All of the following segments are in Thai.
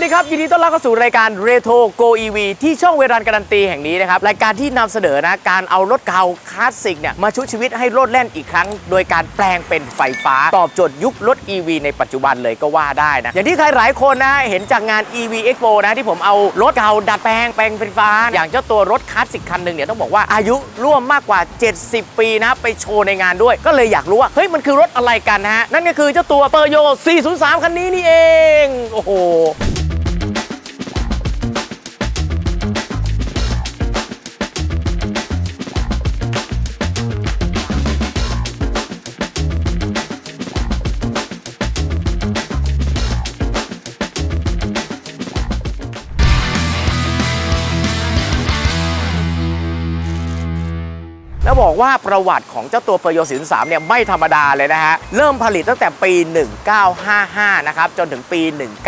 วัสดีครับ ยินดีต้อนรับเข้าสู่รายการ Retro Go EV ที่ช่องเวลานการันตีแห่งนี้นะครับ รายการที่นำเสนอนะ การเอารถเก่าคลาสสิกเนี่ย มาชุบชีวิตให้โลดแล่นอีกครั้ง โดยการแปลงเป็นไฟฟ้า ตอบโจทย์ยุครถ EV ในปัจจุบันเลยก็ว่าได้นะ อย่างที่ใครหลายคนนะ เห็นจากงาน EV Expo นะ ที่ผมเอารถเก่าดัดแปลงแปลงเป็นไฟฟ้า อย่างเจ้าตัวรถคลาสสิกคันหนึ่งเนี่ยต้องบอกว่าอายุร่วมมากกว่า 70 ปีนะไปโชว์ในงานด้วย ก็เลยอยากรู้ว่าเฮ้ยมันคือรถอะไรกันนะฮะนั่นก็คือเจ้าตัวเปอร์โย403 คันนี้นี่เองโอ้โห ว่าประวัติของเจ้าตัวเปอร์โย43เนี่ยไม่ธรรมดาเลยนะฮะ เริ่มผลิตตั้งแต่ปี 1955 นะครับ จนถึงปี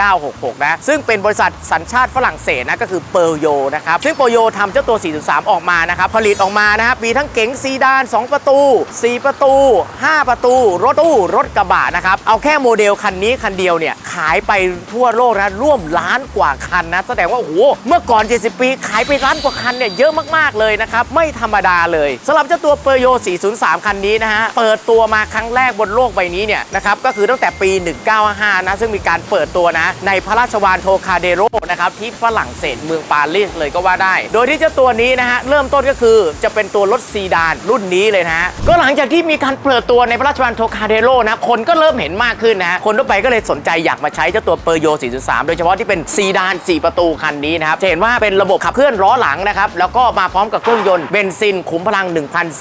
1966 นะ ซึ่งเป็นบริษัทสัญชาติฝรั่งเศสนะ ก็คือเปอร์โยนะครับ ซึ่งเปอร์โยทำเจ้าตัว 43 ออกมานะครับ ผลิตออกมานะฮะมีทั้งเก๋งซีดาน 2 ประตู 4 ประตู 5 ประตู รถตู้รถกระบะนะครับ เอาแค่โมเดลคันนี้คันเดียวเนี่ยขายไปทั่วโลกนะร่วมล้านกว่าคันนะแสดงว่าโอ้โหเมื่อก่อน 70 ปีขายไปล้านกว่าคันเนี่ยเยอะมากๆเลยนะครับไม่ธรรมดาเลยสำหรับเจ้าตัว Super Yo 403 คันนี้นะฮะ เปิดตัวมาครั้งแรกบนโลกใบนี้เนี่ยนะครับ ก็คือตั้งแต่ปี 195นะ ซึ่งมีการเปิดตัวนะ ในพระราชวานโทคาเดโรนะครับ ที่ฝรั่งเศสเมืองปารีสเลยก็ว่าได้ โดยที่เจ้าตัวนี้นะฮะ เริ่มต้นก็คือจะเป็นตัวรถซีดานรุ่นนี้เลยนะฮะ ก็หลังจากที่มีการเปิดตัวในพระราชวานโทคาเดโรนะ คนก็เริ่มเห็นมากขึ้นนะ คนทั่วไปก็เลยสนใจอยากมาใช้เจ้าตัวเปอร์โย 403 โดยเฉพาะที่เป็นซีดาน 4 ประตูคันนี้นะครับจะเห็นว่าเป็นระบบขับเคลื่อนล้อหลังนะครับแล้วก็มาพร้อมกับเครื่องยนต์เบนซินขุมพลัง1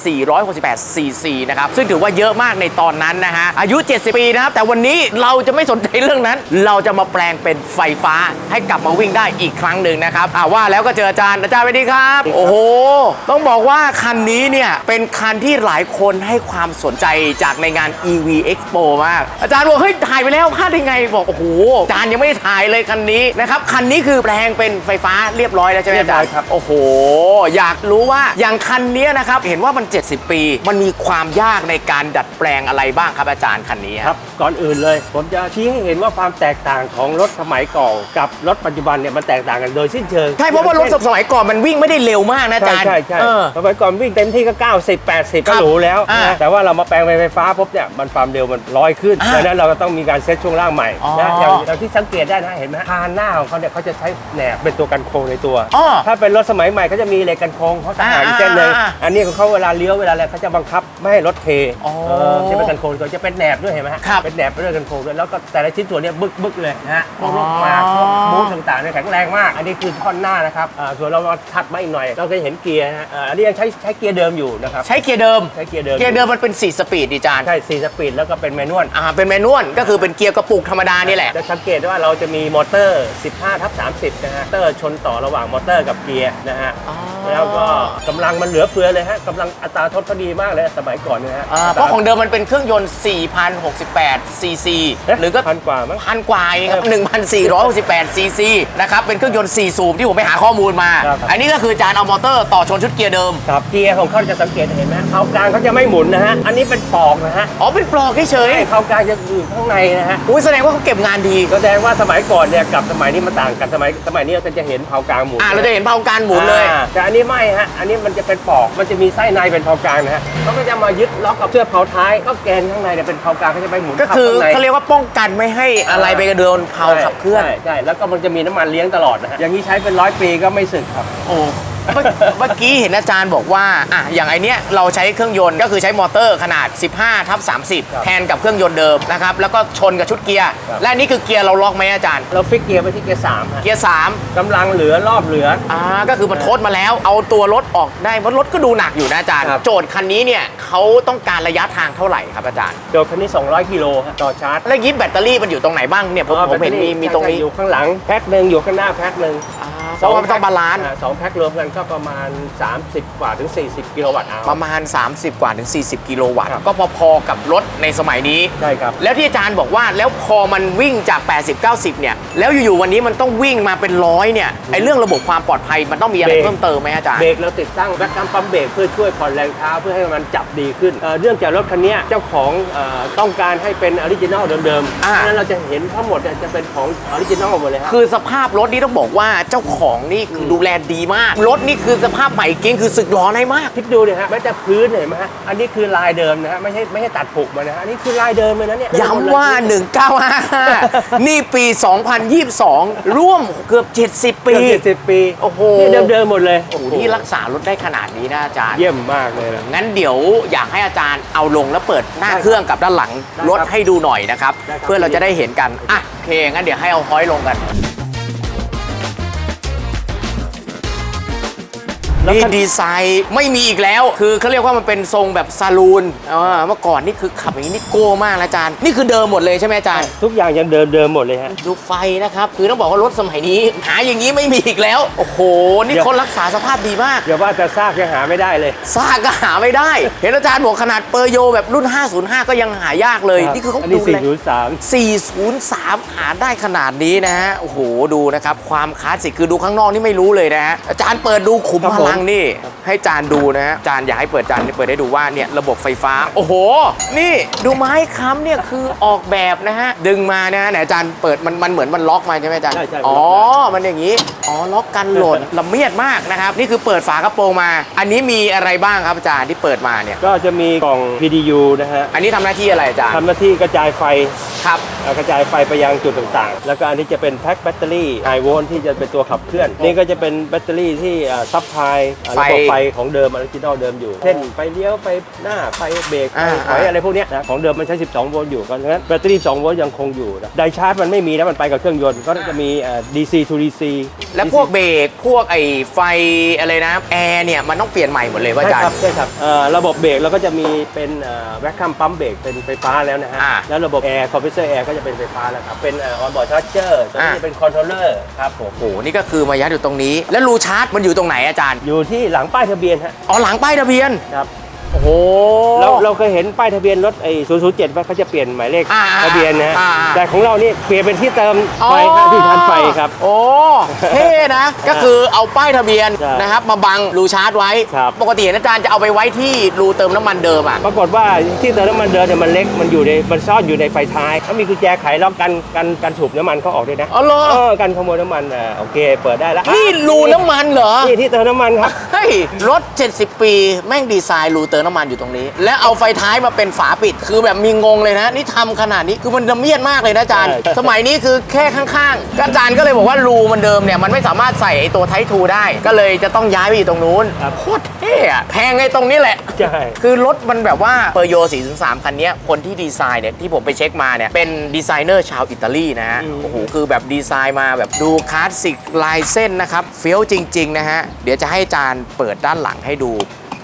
4 468ซีซีนะครับ ซึ่งถือว่าเยอะมากในตอนนั้นนะฮะ อายุ 70 ปีนะครับ แต่วันนี้เราจะไม่สนใจเรื่องนั้น เราจะมาแปลงเป็นไฟฟ้าให้กลับมาวิ่งได้อีกครั้งหนึ่งนะครับอ่าว่าแล้วก็เจออาจารย์อาจารย์สวัสดีครับ โอ้โห ต้องบอกว่าคันนี้เนี่ยเป็นคันที่หลายคนให้ความสนใจจากในงาน EV Expo มาก อาจารย์บอกเฮ้ยถ่ายไปแล้วพลาดยังไงบอกโอ้โหอาจารย์ยังไม่ถ่ายเลยคันนี้นะครับคันนี้คือแปลงเป็นไฟฟ้าเรียบร้อยแล้วใช่ไหมอาจารย์ครับโอ้โห อยากรู้ว่าอย่างคันนี้นะครับเห็นว่ามัน70 ปี มันมีความยากในการดัดแปลงอะไรบ้างครับอาจารย์คันนี้ครับก่อนอื่นเลย ผมจะชี้ให้เห็นว่าความแตกต่างของรถสมัยก่อนกับรถปัจจุบันเนี่ยมันแตกต่างกันโดยสิ้นเชิงใช่เพราะว่ารถสมัยก่อนมันวิ่งไม่ได้เร็วมากนะอาใช่จารย์ใช่ใช่เออ สมัยก่อนวิ่งเต็มที่ก็ 90 80 ครัก็บหรูแล้วอ่านะแต่ว่าเรามาแปลงเป็นไฟฟ้าปุ๊บเนี่ยมันความเร็วมันร้อยขึ้นอ่าดังนั้นเราก็ต้องมีการเซ็ตช่วงล่างใหม่อ๋อนะอย่างอย่างที่สังเกตได้นะเห็นไหมคานหน้าของเขาเนี่ยเขาจะใช้แหนบเป็นตัวกันโค้งในตัว อ๋อถ้าเป็นรถสมัยใหม่เขาจะมีเหล็กกันโค้งเขาทหารอ่าอีกเส้นหนึ่งอ่าอ่า อันนี้ของเขาเวลาเลี้ยวเวลาอะไรเขาจะบังคับไม่ให้รถเทอ๋อเออจะเป็นกันโค้งตัวจะเป็นแหนบด้วยเห็นไหมฮะครับเป็นแหนบเป็นเรื่องกันโค้งด้วยแล้วก็แต่ละชิ้นส่วนเนี่ยบึกบึกๆเลยนะฮะพวกอ๋อลูกหมากพวกมูฟต่างๆเนี่ยแข็งแรงมาก อันนี้คือท่อนหน้านะครับอ่าส่วนเรามาถัดมาอีกหน่อย เราก็จะเห็นเกียร์นะฮะอ่าอันนี้ยังใช้ใช้เกียร์เดิมอยู่นะครับใช้เกียร์เดิม ใช้เกียร์เดิมเกียร์เดิมมันเป็น4สปีดดิอาจารย์ใช่สี่สปีดแล้วก็เป็นแมนนวล อ่าเป็นแมนนวลก็คือเป็นเกียร์กระปุกธรรมดานี่แหละ จะสังเกตว่าเราจะมีมอเตอร์ 15 ทับ 30 นะฮะมอเตอร์ชนต่อระหว่างมอเตอร์กับเกียร์นะฮะอ๋อแล้วก็กำลังมันเหลือเฟือเลยฮะกำลังอัตราทดพอดีมากเลยสมัยก่อนเนี่ยฮะอ่าเพราะของเดิมมันเป็นเครื่องยนต์ 4,068 ซีซีเอ๊ะหรือก็พันกว่ามั้ง พันกว่าเองครับ 1,468 ซีซีนะครับ เป็นเครื่องยนต์ 4 สูบที่ผมไปหาข้อมูลมา ครับ อันนี้ก็คืออาจารย์เอามอเตอร์ต่อชนชุดเกียร์เดิม ครับเกียร์ของเขาจะสังเกตเห็นไหมเผากลางเขาจะไม่หมุนนะฮะ อันนี้เป็นปอกนะฮะอ๋อ เป็นปลอกเฉยไอ้เผากลางจะอยู่ข้างในนะฮะ ๆอุ้ยแสดงว่าเขาเก็บงานดี แสดงว่าสมัยก่อนเนี่ยกับสมัยนี้มันต่างกันสมัยสมัยนี้เราจะเห็นเผากลางหมุนอ่าเราจะเห็นเผาการหมุนเลย อ่าแต่อันนี้ไม่ฮะ อันนี้มันจะเป็นปอก มันจะมีไส้ในเป็นเผากลางนะฮะเขาก็จะมายึดล็อกกับเชือกเผาท้าย ก็แกนข้างในเนี่ยเป็นเผากลางเขาจะไปหมุนก็คือข้างในเขาเรียกว่าป้องกันไม่ให้อะไรไปกระเดินเผาขับเคลื่อนใช่ใช่แล้วก็มันจะมีน้ำมันเลี้ยงตลอดนะฮะอย่างนี้ใช้เป็นร้อยปีก็ไม่สึกครับโอ้ เมื่อเมื่อกี้เห็นอาจารย์บอกว่าอะอย่างไอเนี้ยเราใช้เครื่องยนต์ก็คือใช้มอเตอร์ขนาด 15ทับครับ30 แทนกับเครื่องยนต์เดิมนะครับแล้วก็ชนกับชุดเกียร์ครับและอันนี่คือเกียร์เราล็อกไหมอาจารย์ เราฟิกเกียร์ไปที่เกียร์สามฮะเกียร์กำลังเหลือรอบเหลือ3อ่าก็คือมันทดมาแล้ว เอาตัวรถออกได้เพราะรถก็ดูหนักอยู่นะอาจารย์ ครับ โจทย์คันนี้เนี่ยเขาต้องการระยะทางเท่าไหร่ครับอาจารย์ โดยคันนี้ 200กิโลฮะต่อชาร์จแล้วยิบแบตเตอรี่มันอยู่ตรงไหนบ้างเนี่ยผมผมเห็นมีมีตรงนี้ อยู่ข้างหลังแพ็คหนึ่งอยู่ข้างหน้าแพ็คหนึ่ง อ่า เพราะว่ามันต้องบาลานซ์อ่สองแพ็ครวมกันก็ประมาณ 30 กว่าถึง 40 กิโลวัตต์เอาประมาณ 30 กว่าถึง 40 กิโลวัตต์ครับก็พอๆกับรถในสมัยนี้ ใช่ครับ แล้วที่อาจารย์บอกว่าแล้วพอมันวิ่งจาก 80 90 เนี่ย แล้วอยู่ ๆ วันนี้มันต้องวิ่งมาเป็นร้อยเนี่ยไอ้เรื่องระบบความปลอดภัยมันต้องมีอะไรเบรก เพิ่มเติมไหมอาจารย์ เบรกเราติดตั้งแบ็คกัมปั๊มเบรกเพื่อช่วยผ่อนแรงเท้าเพื่อให้มันจับดีขึ้นเอ่อเรื่องจากรถคันเนี้ยเจ้าของเอ่อต้องการให้เป็นออริจินอลเดิมๆเพอ่า ราะฉะนั้นเราจะเห็นทั้งหมดเนี่ยจะเป็นของออริจินอลหมดเลยฮะ คือสภาพรถนี่ต้องบอกว่าเจ้าของนี่คือดูแลดีมาก รถนี่คือสภาพใหม่เกิ้งคือสึกล้อให้มาก คิดดูเนี่ยฮะแม้แต่พื้นเห็นไหมฮะอันนี้คือลายเดิมนะฮะไม่ใช่ไม่ใช่ตัดผุมานะฮะอันนี้คือลายเดิมเลยนะเนี่ยย้ำว่า 1955 นี่ปี 2022 ร่วมเกือบ 70 ปีเกือบเจ็ดสิบปีโอ้โห นี่เดิมๆหมดเลยโอ้โหที่รักษารถได้ขนาดนี้นะอาจารย์ เยี่ยมมากเลยนะ งั้นเดี๋ยวอยากให้อาจารย์เอาลงแล้วเปิดหน้าได้ครับเครื่องกับด้านหลังได้ครับรถให้ดูหน่อยนะครับ ได้ครับ เพื่อเราจะได้เห็นกัน อะโอเค งั้นเดี๋ยวให้เอาห้อยลงกัน แล้วนี่คัน ดีไซน์ไม่มีอีกแล้ว คือเขาเรียกว่ามันเป็นทรงแบบซาลูนเออเมื่อก่อนนี่คือขับอย่างนี้นี่โก้มากนะอาจารย์ นี่คือเดิมหมดเลยใช่ไหมอาจารย์ ทุกอย่างยังเดิมๆหมดเลยฮะ ดูไฟนะครับ คือต้องบอกว่ารถสมัยนี้ หาอย่างนี้ไม่มีอีกแล้ว โอ้โห นี่เดี๋ยว คนรักษาสภาพดีมาก อย่าว่าจะซากยังหาไม่ได้เลย ซากก็หาไม่ได้ เห็นอาจารย์บอกขนาดเปอร์โยแบบรุ่น 505 ก็ยังหายากเลย นี่คือเขาอันนี้ดูสี่แล ศูนย์สาม403 หาได้ขนาดนี้นะฮะ โอ้โห ดูนะครับ ความคลาสสิกคือดูข้างนอกนี่ไม่รู้เลยนะฮะ อาจารย์เปิดดูขุมครับพผมลังนี่ให้จารย์ดูนะฮะจารย์อยากให้เปิดจารย์เปิดให้ดูว่าเนี่ยระบบไฟฟ้า โอ้โห นี่ดูไม้ค้ำเนี่ยคือออกแบบนะฮะดึงมานะฮะไหนจารย์เปิดมันมันเหมือนมันล็อกมาใช่ไหมจารย์ใช่ใช่อ๋อมันอย่างนี้อ๋อล็อกกันหล่นละเมียดมากนะครับนี่คือเปิดฝากระโปรงมา อันนี้มีอะไรบ้างครับอาจารย์ที่เปิดมาเนี่ยก็จะมีกล่อง PDU นะฮะอันนี้ทำหน้าที่อะไรอาจารย์ทำหน้าที่กระจายไฟครับกระจายไฟไปยังจุดต่างๆ แล้วก็อันนี้จะเป็นแพ็คแบตเตอรี่ไฮโวลที่จะเป็นตัวขับเคลื่อน นี่ก็จะเป็นแบตเตอรี่ที่ซับพลายไฟระบบไฟของเดิมออริจินอลเดิมอยู่ เช่นไฟเลี้ยวไฟหน้าไฟเบรกไฟอ่าถอยอะไรพวกเนี้ยนะของเดิมมันใช้ 12 โวลต์อยู่เพราะฉะนั้นแบตเตอรี่ 2 โวลต์ยังคงอยู่นะไดชาร์จมันไม่มีแล้วมันไปกับเครื่องยนต์ก็จะมีเอ่อ DC to DC แล้วพวกเบรกพวกไอ้ไฟอะไรนะแอร์เนี่ยมันต้องเปลี่ยนใหม่หมดเลยว่าอาจารใช่ครัย์ใช่ครับเอ่อระบบเบรกเราก็จะมีเป็นแว็กคัมปั๊มเบรกเป็นไฟฟ้าแล้วนะฮะอ่าแล้วระบบแอร์คอมเพรสเซอร์แอร์ก็จะเป็นไฟฟ้าแล้วครับเป็นออนบอร์ดชาร์จเจอร์ตัวนี้อ่าจะเป็นคอนโทรลเลอร์ครับผมโอ้โหนี่ก็คือมายัดอยู่ตรงนี้ แล้วรูชาร์จมันอยู่ตรงไหนอาจารย์อยู่ที่หลังป้ายทะเบียนฮะอ๋อหลังป้ายทะเบียนครับ โอ้โห เราเราเคยเห็นป้ายทะเบียนรถไอ้007ว่าเขาจะเปลี่ยนหมายเลขอ่าอ่าทะเบียนนะฮะอ่าอ่า แต่ของเรานี่เปลี่ยนเป็นที่เติมไฟฮะที่ชาร์จไฟครับ โอ้เท่นะ ก็คือเอาป้ายทะเบียนใช่นะครับ มาบังรูชาร์จไว้ ครับ ปกติเห็นอาจารย์จะเอาไปไว้ที่รูเติมน้ำมันเดิมอะ ปรากฏว่าที่เติมน้ำมันเดินเนี่ยมันเล็กมันอยู่ในมันซ่อนอยู่ในไฟท้ายเขามีกุญแจไขล็อกกันกันกันสูบน้ำมันเขาออกด้วยนะอ๋อเหรอ เออกันขโมยน้ำมันอ่าโอเค เปิดได้แล้วนี่รูน้ำมันเหรอ นี่ที่เติมน้ำมันครับ เฮ้ย รถ 70 ปี แม่งดีไซน์รูเติมน้ำมันอยู่ตรงนี้ แล้วเอาไฟท้ายมาเป็นฝาปิด คือแบบมีงงเลยนะ นี่ทำขนาดนี้คือมันละเมียดมากเลยนะอาจารย์ ใช่ สมัยนี้คือแค่ข้างๆก็อาจารย์ก็เลยบอกว่ารูมันเดิมเนี่ยมันไม่สามารถใส่ไอตัวไททูได้ ก็เลยจะต้องย้ายไปอยู่ตรงนู้นโคตรเท่อะแพงไอ้ตรงนี้แหละ ใช่ คือรถมันแบบว่าเปอร์โย403 คันเนี้ยคนที่ดีไซน์เนี่ยที่ผมไปเช็คมาเนี่ยเป็นดีไซเนอร์ชาวอิตาลีนะฮะ อืม โอ้โห คือแบบดีไซน์มาแบบดูคลาสสิกลายเส้นนะครับ เฟี้ยวจริง ๆ นะฮะ เดี๋ยวจะให้อาจารย์เปิดด้านหลังให้ดู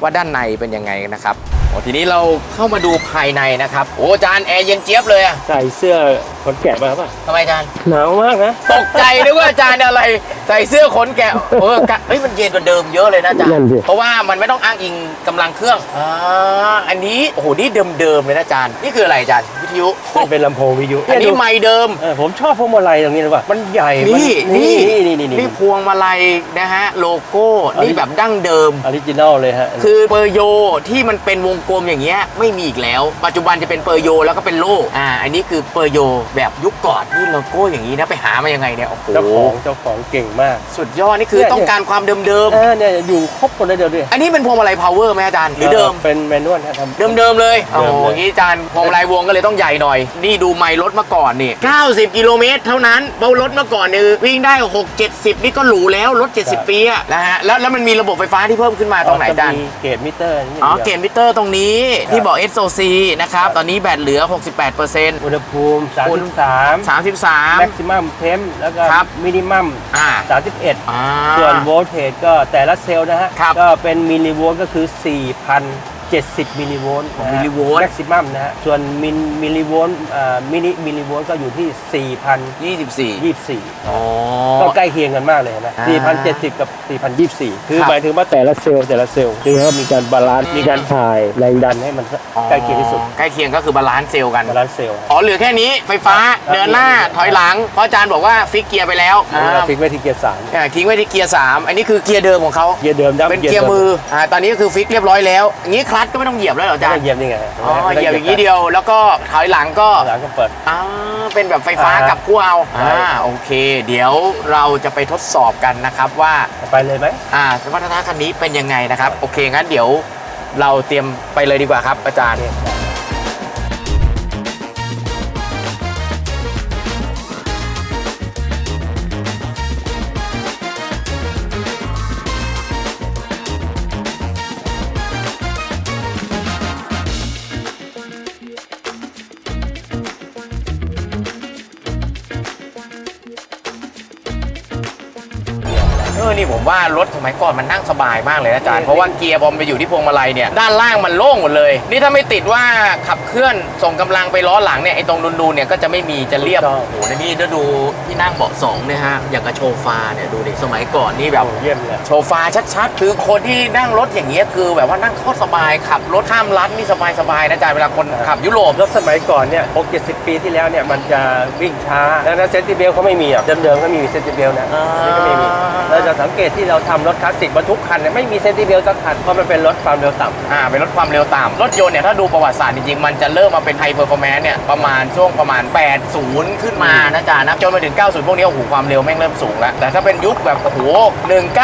ว่าด้านในเป็นยังไงนะครับโอ้ทีนี้เราเข้ามาดูภายในนะครับ โอ้อาจารย์แอร์เย็นเจี๊ยบเลยอะใส่เสื้อขนแกะมาป่ะทำไมอาจารย์ หนาวมากนะ ตกใจนึกว่าอาจารย์อะไร ใส่เสื้อขนแกะเออกะเฮ้ยมันเย็นกว่าเดิมเยอะเลยนะอาจารย์นั่นสิ เพราะว่ามันไม่ต้องอ้างอิงกำลังเครื่องอ่าอันนี้โอ้โหนี่เดิมๆเลยนะอาจารย์นี่คืออะไรอาจารย์วิทยุมันเป็นลำโพงวิทยุอันนี้เยดูไม่เดิม เออผมชอบพวงมาลัยตรงนี้เลยว่ะมันใหญ่มันี่นี่นี่นี่นี่นี่นี่พวงมาลัยนะฮะโลโก้นี่แบบดั้งเดิม ออริจินอลเลยฮะคือเปอร์โยที่มันเป็นวงกลมอย่างเงี้ยไม่มีอีกแล้ว ปัจจุบันจะเป็นเปอร์โยแล้วก็เป็นโล่อ่าอันนี้คือเปอร์โยแบบยุคก่อนนี่โลโก้อย่างนี้นะไปหามายังไงเนี่ยโอ้โหเจ้าของเจ้าของเก่งมาก สุดยอดนี่คือเนี่ย ต้องการความเดิมเออเนี่ยอยู่ครบคนเลยเดียวด้วยๆอันนี้เป็นพวงมาลัยพาวเวอร์ไหมอาจารย์หรือเดิม เป็นแมนนวลฮะทำ เดิมๆเลยเดิโอ้มโหเลย งี้อาจารย์พวงมาลัยวงก็เลยต้องใหญ่หน่อย นี่ดูไมล์รถมาก่อนนี่ 90 กิโลเมตรเท่านั้นเบารถเมื่อก่อนเนี่ยวิ่งได้ 6 70 นี่ก็หรูแล้ว รถ 70 ปีอะนะฮะ แล้วแล้วมันมีระบบไฟฟ้าที่เพิ่มขึ้นมาตรงไหนอาจารย์มีเกตมิเตอร์นี่อ๋อดียวเกมพิเตอร์ตรงนี้ครับที่บอก SOC นะครับ ตอนนี้แบตเหลือ 68%อุณหภูมิอุณ33 แม็ก33ซิมัมเทมแล้วก็ครับมินิมัมอ่า31อ่าส่วนโวลต์เทจก็แต่ละเซลล์นะฮะ ครับ ก็เป็นมิลลิโวลต์ก็คือ 4,070มิลลิโวลต์มิลลิโวลต์แม็กซิมัมนะฮะ ส่วนมิลมิลลิโวลต์อ่ามินิมิลลิโวลต์ก็อยู่ที่24 4,024อ๋อ ก็ใกล้เคียงกันมากเลยนะอ่า4,070 กับ 4,024 คือครับหมายถึงว่าแต่ละเซลล์แต่ละเซลล์คือเขามีการบาลานซ์มีการถ่ายแรงดันให้มันใกล้เคียงที่สุด ใกล้เคียงก็คือบาลานซ์เซลล์กัน บาลานซ์เซลล์ อ๋อ เหลือแค่นี้ไฟฟ้าเดินหน้าถอยหลัง เพราะอาจารย์บอกว่าฟิกเกียร์ไปแล้วอ่าฟิกไว้ที่เกียร์สามอ่าทิ้งไว้ที่เกียร์3อันนี้คือเกียร์เดิมของเขาเกียร์เดิมดับเป็นเกียร์มืออ่าตอนนี้ก็คือฟิกเรียบร้อยแล้วอย่างนี้คลัตช์ก็ไม่ต้องเหยียบแล้วเหรออาจาจารย์ เหยียบนี่ไงอ๋อเหยียบอย่างนี้เดียว แล้วก็ถอยหลังก็หลังก็เปิดอ่าเป็นแบบไฟฟ้าอ่ากับคู่เอาใช่อ่าโอเค เดี๋ยวเราจะไปทดสอบกันนะครับว่าไปเลยไหมอ่าสมรรถนะคันนี้เป็นยังไงนะครับ โอเคงั้นเดี๋ยวเราเตรียมไปเลยดีกว่าครับอาจารย์ นี่ผมว่ารถสมัยก่อนมันนั่งสบายมากเลยนะอาจารย์ เพราะว่าเกียร์พอมนไปอยู่ที่พวงมาลัยเนี่ยด้านล่างมันโล่งหมดเลย นี่ถ้าไม่ติดว่าขับเคลื่อนส่งกำลังไปล้อหลังเนี่ยไอ้ตรงนูนๆเนี่ยก็จะไม่มีจะเรียบถูกต้องโอ้โหนี่ถ้าดูที่นั่งเบาะสองเนี่ยฮะอย่างกับโชฟาเนี่ยดูดิสมัยก่อนนี่แบบโอ้เยี่ยมเลยโชฟาชัดๆ คือคนที่นั่งรถอย่างเงี้ยคือแบบว่านั่งโคตรสบายขับรถข้ามรัฐนี่สบายๆนะอาจารย์เวลาคนขับยุโรปรถสมัยก่อนเนี่ย6 70 ปีที่แล้วเนี่ยมันจะวิ่งช้าดังนั้นเซนติเบลเขาไม่มีอะเดิมๆก็ไมมีเซนติเบลนะอ่านี่ก็ไม่มีเราจะสังเกตที่เราทำรถคลาสสิกบรรทุกคันเนี่ยไม่มีเซนติเบลสักคันเพราะมันเป็นรถความเร็วต่ำ อ่าเป็นรถความเร็วต่ำรถยนต์เนี่ยถ้าดูประวัติศาสตร์จริงๆ มันจะเริ่มมาเป็นไฮเปอร์ฟอร์แมนซ์เนี่ยประมาณช่วงประมาณ 80 ขึ้นมานะจ๊ะนะจนมาถึง 90 พวกนี้โอ้โหความเร็วแม่งเริ่มสูงแล้ว แต่ถ้าเป็นยุคแบบโอ้โห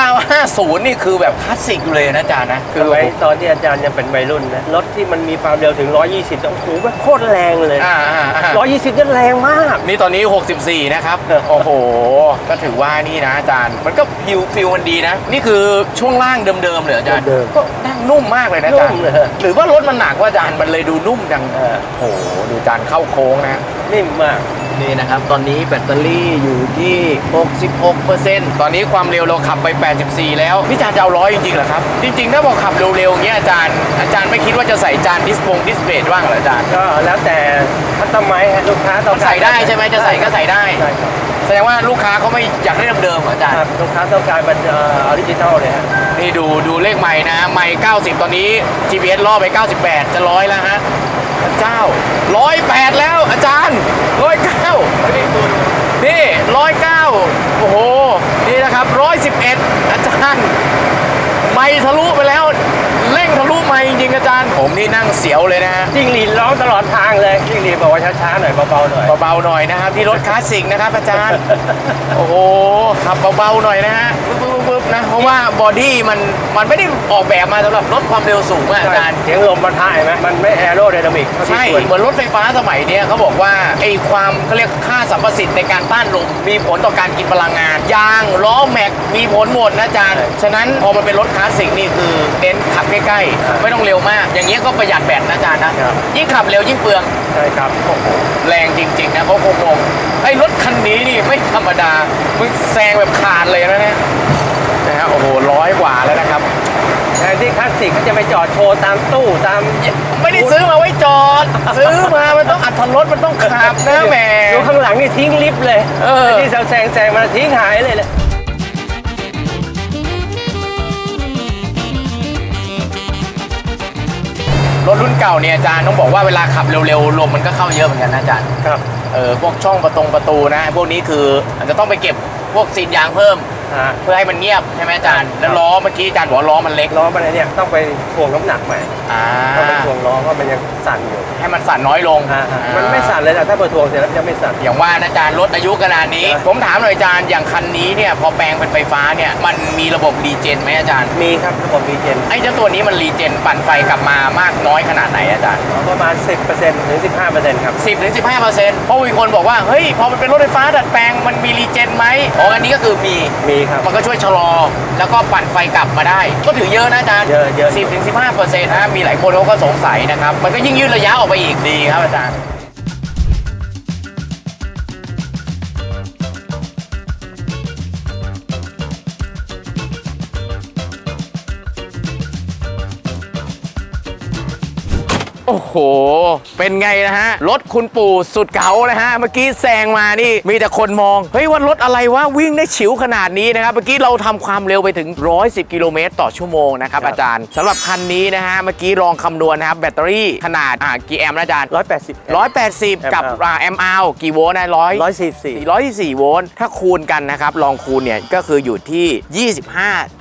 1950 นี่คือแบบคลาสสิกอยู่เลยนะจ๊ะนะคือไว้ตอนที่อาจารย์ยังเป็นวัยรุ่นนะ รถที่มันมีความเร็วถึง 120เนี่ยโอ้โหมันโคตรแรงเลย อ่าอ่าอ่า 120นี่แรงมาก นี่ตอนนี้ 64 นะครับเออโอ้โห ก็ถือว่านี่นะอาจารย์ มันก็ฟิลฟิลมันดีนะ นี่คือช่วงล่างเดิมๆเลยอาจารย์เดิมก็นั่งนุ่มมากเลยนะอาจารย์นุ่มเลย หรือว่ารถมันหนักว่าอาจารย์มันเลยดูนุ่มจังเออโอ้โหดูอาจารย์เข้าโค้งนะนิ่มมาก นี่นะครับ ตอนนี้แบตเตอรี่อยู่ที่ 66%ตอนนี้ความเร็วเราขับไป 84 แล้ว พี่จานจะเอาร้อยจริงๆเหรอครับ จริงๆ ถ้าบอกขับเร็วๆอย่างเงี้ยอาจารย์ อาจารย์ไม่คิดว่าจะใส่จานดิสโพงดิสเบรดบ้างเหรออาจารย์ ก็แล้วแต่คัสตอมไมซ์ฮะลูกค้าต้องมันใส่ได้ใช่ไหมจะใส่ก็ใส่ได้ ใช่ครับแสดงว่าลูกค้าเขาไม่อยากได้เดิมๆเหรออาจารย์ ครับลูกค้าต้องการเป็นออริจินัลเลยฮะ นี่ดูดูเลขใหม่นะใหม่90 ตอนนี้ GPS ล่อไป 98 จะร้อยแล้วฮะพระเจ้าร้อยแปดแล้วอาจารย์านี่ร้อยเก้าโอ้โห นี่นะครับร้อยสิบเอ็ดอาจารย์ ไม่ทะลุไปแล้ว เร่งทะลุไม่จริงๆ อาจารย์ ผมนี่นั่งเสียวเลยนะฮะจิ้งหรีดร้องตลอดทางเลยจิ้งหรีดบอกว่าช้าๆหน่อยเบาๆหน่อยเบาๆหน่อยนะครับที่รถคลาสสิกนะครับอาจารย์ โอ้โหขับเบาๆหน่อยนะฮะปึ๊บๆปึ๊บๆนะเพราะว่าบอดี้มันมันไม่ได้ออกแบบมาสำหรับรถความเร็วสูงอะอาจารย์ เสียงลมปะทะเห็นไหมมันไม่แอโรไดนามิกใช่ เหมือนรถไฟฟ้าสมัยเนี้ยเขาบอกว่าไอ้ความเขาเรียกค่าสัมประสิทธิ์ในการต้านลมมีผลต่อการกินพลังงาน ยางล้อแม็กมีผลหมดนะอาจารย์ ฉะนั้นพอมันเป็นรถคลาสสิกนี่คือเน้นขับใกล้ๆ ไม่ต้องเร็วมาก อย่างเงี้ยก็ประหยัดแบตนะอาจารย์นะยิ่งขับเร็วยิ่งเปลือง ใช่ครับแรงจริง ๆ นะเขาคงงงไอ้รถคันนี้นี่ไม่ธรรมดา มึงแซงแบบขาดเลยนะเนี่ยนะฮะโอ้โหร้อยกว่าแล้วนะครับแทนที่คลาสสิกเขาจะไปจอดโชว์ตามตู้ตามไม่ได้ซื้อมาไว้จอด ซื้อมา มันต้องอัตรถรสมันต้องขับนะแหม ดูข้างหลังนี่ทิ้งลิฟต์เลยเออไอ้ที่แซงแซงๆมันทิ้งหายเลยเลย รถรุ่นเก่าเนี่ยอาจารย์ต้องบอกว่าเวลาขับเร็วๆลมมันก็เข้าเยอะเหมือนกันนะอาจารย์ครับเออพวกช่องประตงประตูนะ พวกนี้คืออาจจะต้องไปเก็บพวกซีนยางเพิ่ม ฮะ เพื่อให้มันเงียบใช่ไหมอาจารย์ แล้วล้อเมื่อกี้อาจารย์บอกว่าล้อมันเล็กล้อมันเนี่ยต้องไปถ่วงน้ำหนักใหม่อ่าต้องไปถ่วงล้อเพราะมันยังสั่นอยู่ให้มันสั่นน้อยลงอ่าๆมันไม่สั่นเลยนะถ้าพอถ่วงเสร็จแล้วมันจะไม่สั่น อย่างว่านะอาจารย์รถอายุขนาดนี้เออผมถามหน่อยอาจารย์อย่างคันนี้เนี่ยพอแปลงเป็นไฟฟ้าเนี่ยมันมีระบบรีเจนไหมอาจารย์มีครับระบบดีเจนไอ้เจ้าตัวนี้มันรีเจนปั่นไฟกลับมามากน้อยขนาดไหนอาจารย์ ประมาณ 10%ถึง 15%ครับ 10ถึง15เปอร์เซ็นต์เพราะมีคนบอกว่า เฮ้ย พอมันเป็นรถไฟฟ้าดัดแปลงมันมีรีเจนไหมอ๋ออันนี้ก็คือมี มีครับ มันก็ช่วยชะลอ แล้วก็ปั่นไฟกลับมาได้ ก็ถือเยอะนะอาจารย์เยอะเยอะ10ถึง15เปอร์เซ็นต์นะมีหลายคนเขาก็สงสัยนะครับ มันก็ยิ่งยืดระยะออกไปอีกดีครับอาจารย์ อ้โอ้โห เป็นไงนะฮะ รถคุณปู่สุดเก๋านะฮะ เมื่อกี้แซงมานี่มีแต่คนมอง เฮ้ยว่ารถอะไรวะวิ่งได้ฉิวขนาดนี้นะครับ เมื่อกี้เราทำความเร็วไปถึง 110 กิโลเมตรต่อชั่วโมงนะครับครับอาจารย์สำหรับคันนี้นะฮะ เมื่อกี้ลองคำนวณนะครับแบตเตอรี่ขนาดอ่ากี่แอมป์นะอาจารย์ร้อยแปดสิบ180 กับอ่าแอมป์อาวกี่โวลต์นะร้อยร้อยสี่สี่424โวลต์ถ้าคูณกันนะครับลองคูณเนี่ยก็คืออยู่ที่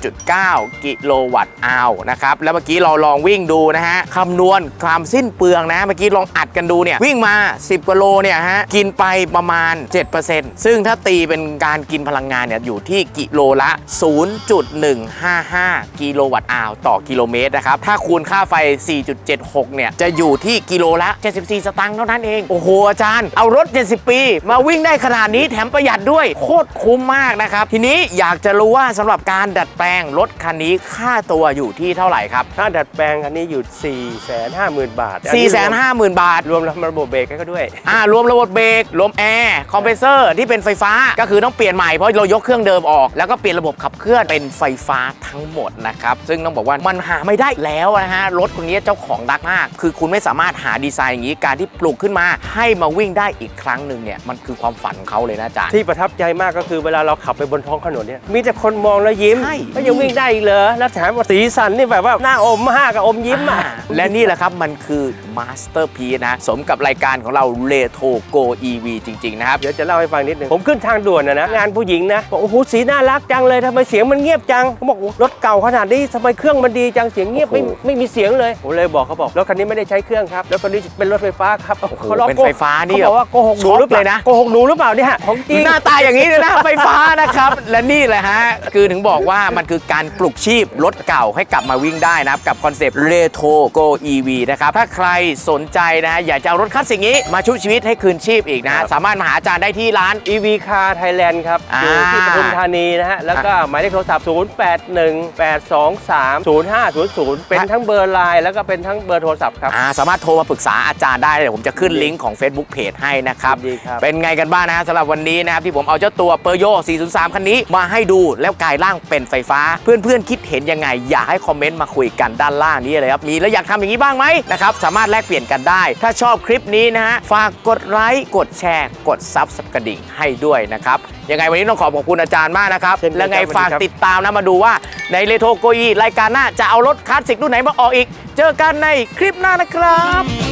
25.9 กิโลวัตต์อาวนะครับแล้วเมื่อกี้เราลองวิ่งดูนะฮะคำนวณความสิ้นเปลืองนะ เมื่อกี้ลองอัดกันดูเนี่ย วิ่งมา 10กิโลเนี่ยฮะ กินไปประมาณ 7%ซึ่งถ้าตีเป็นการกินพลังงานเนี่ยอยู่ที่กิโลละ 0.155 กิโลวัตต์อาวต่อกิโลเมตรนะครับ ถ้าคูณค่าไฟ 4.76 เนี่ย จะอยู่ที่กิโลละ 74 สตางค์เท่านั้นเอง โอ้โห อาจารย์ เอารถ 70 ปี มาวิ่งได้ขนาดนี้แถมประหยัดด้วย โคตรคุ้มมากนะครับ ทีนี้อยากจะรู้ว่าสำหรับการดัดแปลงรถคันนี้ค่าตัวอยู่ที่เท่าไหร่ครับถ้าดัดแปลงคันนี้อยู่4ี่แสนห้าหมื่นบาท450,000บาท รวมระบบเบรกก็ด้วย อ่ารวมระบบเบรก รวมแอร์ คอมเพรสเซอร์ที่เป็นไฟฟ้า ก็คือต้องเปลี่ยนใหม่ เพราะเรายกเครื่องเดิมออก แล้วก็เปลี่ยนระบบขับเคลื่อนเป็นไฟฟ้าทั้งหมดนะครับ ซึ่งต้องบอกว่ามันหาไม่ได้แล้วนะฮะ รถคนนี้เจ้าของรักมาก คือคุณไม่สามารถหาดีไซน์อย่างนี้ การที่ปลูกขึ้นมาให้มาวิ่งได้อีกครั้งหนึ่งเนี่ย มันคือความฝันของเขาเลยนะอาจารย์ที่ประทับใจมากก็คือเวลาเราขับไปบนท้องถนนเนี่ย มีแต่คนมองแล้วยิ้มใช่ก็ยังวิ่งได้อีกเหรอ แล้วแถมสีสันนี่แบบว่าหน้าอมมากกับอมยิ้มอะอ่าและนี่แหละครับมันคือมาสเตอร์พีนะสมกับรายการของเรา r e t o Go EV จริง ๆ นะครับ เดี๋ยวจะเล่าให้ฟังนิดหนึง ผมขึ้นทางด่วนนะนะ งานผู้หญิงนะบอกโอ้โหสีน่ารักจังเลยทำไมเสียงมันเงียบจังเขาบอกโอ้รถเก่าขนาดนี้ทำไมเครื่องมันดีจังเสียงเงียบไม่โอ้โห ไม่มีเสียงเลยผมเลยบอกเขาบอกรถคันนี้ไม่ได้ใช้เครื่องครับรถคันนี้เป็นรถไฟฟ้าครับโอ้โหเขาล้อเป็นโกไฟฟ้านี่เขาบอกว่าโกหกหนูช็อกหรือเปล่าเลยนะ โกหกหนูหรือเปล่าเนี่ยของจริง หน้าตาอย่างนี้เลยนะ ไฟฟ้านะครับ และนี่แหละฮะ คือถึงบอกว่ามันคือการปลุกชีพรถเก่าให้กลับมาวิ่งได้นะครับ กับคอนเซปต์ Retro Go EV นะครับ ถ้าใครสนใจนะฮะอยากจะเอารถคันสิ่งนี้มาชุบชีวิตให้คืนชีพอีกนะครับ สามารถมาหาอาจารย์ได้ที่ร้าน EV Car Thailand ครับ อ่า อยู่ที่ปทุมธานีนะฮะ แล้วก็หมายเลขโทรศัพท์ 0818230500 เป็นทั้งเบอร์ไลน์แล้วก็เป็นทั้งเบอร์โทรศัพท์ครับ อ่าสามารถโทรมาปรึกษาอาจารย์ได้เดี๋ยวผมจะขึ้นลิงก์ของ Facebook Page ให้นะครับ ยินดีครับ เป็นไงกันบ้างนะฮะสำหรับวันนี้นะครับที่ผมเอาเจ้าตัวเปอร์โย 403 คันนี้มาให้ดูแล้วกลายร่างเป็นไฟฟ้า เพื่อนๆ คิดเห็นยังไง อยากให้คอมเมนต์มาคุยกันด้านล่างนี้เลยครับ มีแล้วอยากทำอย่างนี้บ้างไหมนะครับสามารถแลกเปลี่ยนกันได้ ถ้าชอบคลิปนี้นะฮะฝากกดไลค์กดแชร์ กดซับสกระดิ่งให้ด้วยนะครับยังไงวันนี้ต้องขอขอบคุณอาจารย์มากนะครับเช่นกันแล้วไงครับ ฝากสวัสดีครับติดตามนะมาดูว่าในเลโทโกอีรายการหน้าจะเอารถคลาสสิกรุ่นไหนมาออกอีก เจอกันในคลิปหน้านะครับ